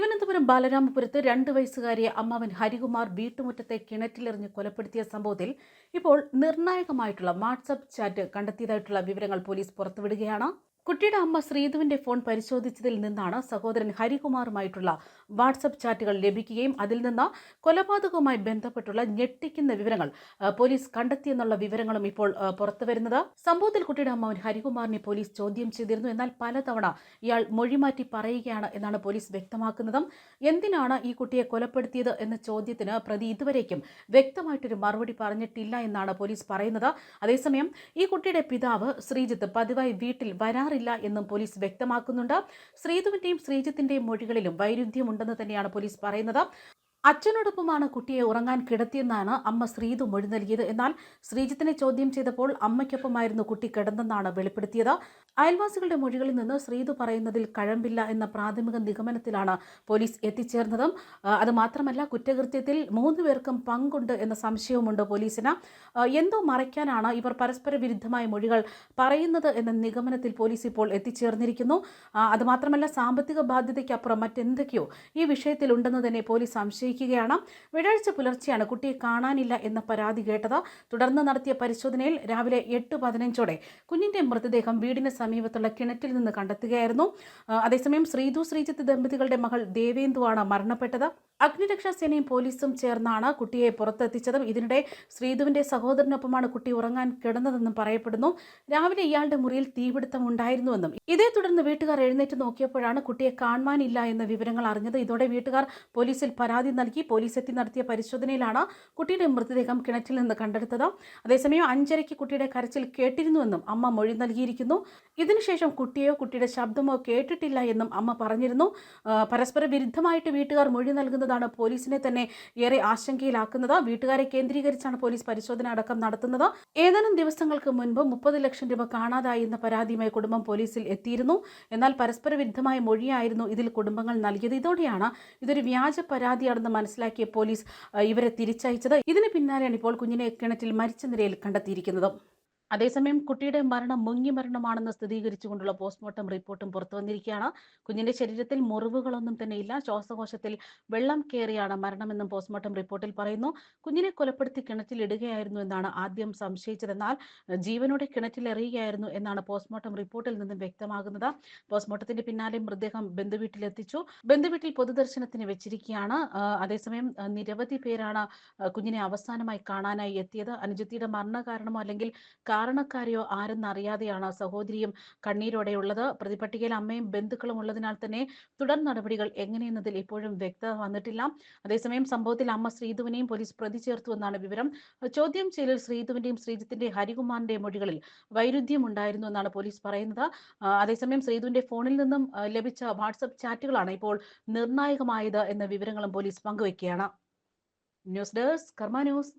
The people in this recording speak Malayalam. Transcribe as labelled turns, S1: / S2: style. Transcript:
S1: തിരുവനന്തപുരം ബാലരാമപുരത്ത് രണ്ട് വയസ്സുകാരിയെ അമ്മാവൻ ഹരികുമാർ വീട്ടുമുറ്റത്തെ കിണറ്റിലെറിഞ്ഞ് കൊലപ്പെടുത്തിയ സംഭവത്തിൽ ഇപ്പോൾ നിർണായകമായിട്ടുള്ള വാട്സപ്പ് ചാറ്റ് കണ്ടെത്തിയതായിട്ടുള്ള വിവരങ്ങൾ പോലീസ് പുറത്തുവിടുകയാണ്. കുട്ടിയുടെ അമ്മ ശ്രീധുവിന്റെ ഫോൺ പരിശോധിച്ചതിൽ നിന്നാണ് സഹോദരൻ ഹരികുമാറുമായിട്ടുള്ള വാട്സപ്പ് ചാറ്റുകൾ ലഭിക്കുകയും അതിൽ നിന്ന് കൊലപാതകവുമായി ബന്ധപ്പെട്ടുള്ള ഞെട്ടിക്കുന്ന വിവരങ്ങൾ പോലീസ് കണ്ടെത്തിയെന്നുള്ള വിവരങ്ങളും ഇപ്പോൾ പുറത്തു പുറത്തുവരുന്നത് സംഭവത്തിൽ കുട്ടിയുടെ അമ്മാവൻ ഹരികുമാറിനെ പോലീസ് ചോദ്യം ചെയ്തിരുന്നു. എന്നാൽ പലതവണ ഇയാൾ മൊഴിമാറ്റി പറയുകയാണ് എന്നാണ് പോലീസ് വ്യക്തമാക്കുന്നതും. എന്തിനാണ് ഈ കുട്ടിയെ കൊലപ്പെടുത്തിയത് എന്ന ചോദ്യത്തിന് പ്രതി ഇതുവരേക്കും വ്യക്തമായിട്ടൊരു മറുപടി പറഞ്ഞിട്ടില്ല എന്നാണ് പോലീസ് പറയുന്നത്. അതേസമയം ഈ കുട്ടിയുടെ പിതാവ് ശ്രീജിത്ത് പതിവായി വീട്ടിൽ വരാറില്ല എന്നും പോലീസ് വ്യക്തമാക്കുന്നുണ്ട്. ശ്രീധുവിന്റെയും ശ്രീജിത്തിന്റെയും മൊഴികളിലും വൈരുദ്ധ്യമുണ്ടെന്ന് തന്നെയാണ് പോലീസ് പറയുന്നത്. അച്ഛനോടൊപ്പമാണ് കുട്ടിയെ ഉറങ്ങാൻ കിടത്തിയെന്നാണ് അമ്മ ശ്രീതു മൊഴി നൽകിയത്. എന്നാൽ ശ്രീജിത്തിനെ ചോദ്യം ചെയ്തപ്പോൾ അമ്മയ്ക്കൊപ്പമായിരുന്നു കുട്ടി കിടന്നെന്നാണ് വെളിപ്പെടുത്തിയത്. അയൽവാസികളുടെ മൊഴികളിൽ നിന്ന് ശ്രീതു പറയുന്നതിൽ കഴമ്പില്ല എന്ന പ്രാഥമിക നിഗമനത്തിലാണ് പോലീസ് എത്തിച്ചേർന്നതും. അതുമാത്രമല്ല അത് മാത്രമല്ല കുറ്റകൃത്യത്തിൽ മൂന്ന് പേർക്കും പങ്കുണ്ട് എന്ന സംശയവുമുണ്ട് പോലീസിന്. എന്തോ മറയ്ക്കാനാണ് ഇവർ പരസ്പര വിരുദ്ധമായ മൊഴികൾ പറയുന്നത് എന്ന നിഗമനത്തിൽ പോലീസ് ഇപ്പോൾ എത്തിച്ചേർന്നിരിക്കുന്നു. അതുമാത്രമല്ല അത് മാത്രമല്ല സാമ്പത്തിക ബാധ്യതയ്ക്കപ്പുറം മറ്റെന്തൊക്കെയോ ഈ വിഷയത്തിലുണ്ടെന്ന് തന്നെ പോലീസ് സംശയിക്കുകയാണ് വ്യാഴാഴ്ച പുലർച്ചെയാണ് കുട്ടിയെ കാണാനില്ല എന്ന പരാതി കേട്ടത്. തുടർന്ന് നടത്തിയ പരിശോധനയിൽ രാവിലെ എട്ട് പതിനഞ്ചോടെ കുഞ്ഞിന്റെ മൃതദേഹം വീടിന് സമീപത്തുള്ള കിണറ്റിൽ നിന്ന് കണ്ടെത്തുകയായിരുന്നു. അതേസമയം ശ്രീതു ശ്രീജിത്ത് ദമ്പതികളുടെ മകൾ ദേവേന്ദുവാണ് മരണപ്പെട്ടത്. അഗ്നിരക്ഷാ സേനയും പോലീസും ചേർന്നാണ് കുട്ടിയെ പുറത്തെത്തിച്ചതും. ഇതിനിടെ ശ്രീധുവിന്റെ സഹോദരനൊപ്പമാണ് കുട്ടി ഉറങ്ങാൻ കിടന്നതെന്നും പറയപ്പെടുന്നു. രാവിലെ ഇയാളുടെ മുറിയിൽ തീപിടുത്തം ഉണ്ടായിരുന്നുവെന്നും. ഇതേ തുടർന്ന് വീട്ടുകാർ എഴുന്നേറ്റ് നോക്കിയപ്പോഴാണ് കുട്ടിയെ കാണുവാനില്ല എന്ന വിവരങ്ങൾ അറിഞ്ഞത്. ഇതോടെ വീട്ടുകാർ പോലീസിൽ പരാതി നൽകി പോലീസ് എത്തി നടത്തിയ പരിശോധനയിലാണ് കുട്ടിയുടെ മൃതദേഹം കിണറ്റിൽ നിന്ന് കണ്ടെടുത്തത്. അതേസമയം അഞ്ചരയ്ക്ക് കുട്ടിയുടെ കരച്ചിൽ കേട്ടിരുന്നുവെന്നും അമ്മ മൊഴി നൽകിയിരിക്കുന്നു. ഇതിനുശേഷം കുട്ടിയോ കുട്ടിയുടെ ശബ്ദമോ കേട്ടിട്ടില്ല എന്നും അമ്മ പറഞ്ഞിരുന്നു. പരസ്പര വിരുദ്ധമായിട്ട് വീട്ടുകാർ മൊഴി നൽകുന്നതാണ് പോലീസിനെ തന്നെ ഏറെ ആശങ്കയിലാക്കുന്നത്. വീട്ടുകാരെ കേന്ദ്രീകരിച്ചാണ് പോലീസ് പരിശോധന അടക്കം നടത്തുന്നത്. ഏതാനും ദിവസങ്ങൾക്ക് മുൻപ് മുപ്പത് ലക്ഷം രൂപ കാണാതായി എന്ന പരാതിയുമായി കുടുംബം പോലീസിൽ എത്തിയിരുന്നു. എന്നാൽ പരസ്പര വിരുദ്ധമായ മൊഴിയായിരുന്നു ഇതിൽ കുടുംബങ്ങൾ നൽകിയത്. ഇതോടെയാണ് ഇതൊരു വ്യാജ പരാതിയാണെന്ന് മനസ്സിലാക്കിയ പോലീസ് ഇവരെ തിരിച്ചയച്ചത്. ഇതിന് പിന്നാലെയാണ് ഇപ്പോൾ കുഞ്ഞിനെ കിണറ്റിൽ മരിച്ച നിലയിൽ കണ്ടെത്തിയിരിക്കുന്നത്. അതേസമയം കുട്ടിയുടെ മരണം മുങ്ങി മരണമാണെന്ന് സ്ഥിരീകരിച്ചുകൊണ്ടുള്ള പോസ്റ്റ്മോർട്ടം റിപ്പോർട്ടും പുറത്തു വന്നിരിക്കുകയാണ്. കുഞ്ഞിന്റെ ശരീരത്തിൽ മുറിവുകളൊന്നും തന്നെ ഇല്ല. ശ്വാസകോശത്തിൽ വെള്ളം കയറിയാണ് മരണമെന്നും പോസ്റ്റ്മോർട്ടം റിപ്പോർട്ടിൽ പറയുന്നു. കുഞ്ഞിനെ കൊലപ്പെടുത്തി കിണറ്റിൽ ഇടുകയായിരുന്നു എന്നാണ് ആദ്യം സംശയിച്ചതെന്നാൽ ജീവനോടെ കിണറ്റിൽ എറിയുകയായിരുന്നു എന്നാണ് പോസ്റ്റ്മോർട്ടം റിപ്പോർട്ടിൽ നിന്നും വ്യക്തമാകുന്നത്. പോസ്റ്റ്മോർട്ടത്തിന്റെ പിന്നാലെ മൃതദേഹം ബന്ധുവീട്ടിലെത്തിച്ചു. ബന്ധുവീട്ടിൽ പൊതുദർശനത്തിന് വെച്ചിരിക്കുകയാണ്. അതേസമയം നിരവധി പേരാണ് കുഞ്ഞിനെ അവസാനമായി കാണാനായി എത്തിയത്. അനുജത്തിയുടെ മരണകാരണമോ അല്ലെങ്കിൽ കാരണക്കാരെയോ ആരെന്നറിയാതെയാണ് സഹോദരിയും കണ്ണീരോടെയുള്ളത്. പ്രതിപട്ടികയിൽ അമ്മയും ബന്ധുക്കളും ഉള്ളതിനാൽ തന്നെ തുടർ നടപടികൾ എങ്ങനെയെന്നതിൽ ഇപ്പോഴും വ്യക്തത വന്നിട്ടില്ല. അതേസമയം സംഭവത്തിൽ അമ്മ ശ്രീധുവിനെയും പോലീസ് പ്രതി ചേർത്തു എന്നാണ് വിവരം. ചോദ്യം ചെയ്യലിൽ ശ്രീധുവിന്റെയും ശ്രീജിത്തിന്റെ ഹരികുമാറിന്റെയും മൊഴികളിൽ വൈരുദ്ധ്യം ഉണ്ടായിരുന്നു എന്നാണ് പോലീസ് പറയുന്നത്. അതേസമയം ശ്രീധുവിന്റെ ഫോണിൽ നിന്നും ലഭിച്ച വാട്സപ്പ് ചാറ്റുകളാണ് ഇപ്പോൾ നിർണായകമായത് എന്ന വിവരങ്ങളും പോലീസ് പങ്കുവയ്ക്കുകയാണ് ന്യൂസ് ഡെസ്ക് കർമ്മ ന്യൂസ്.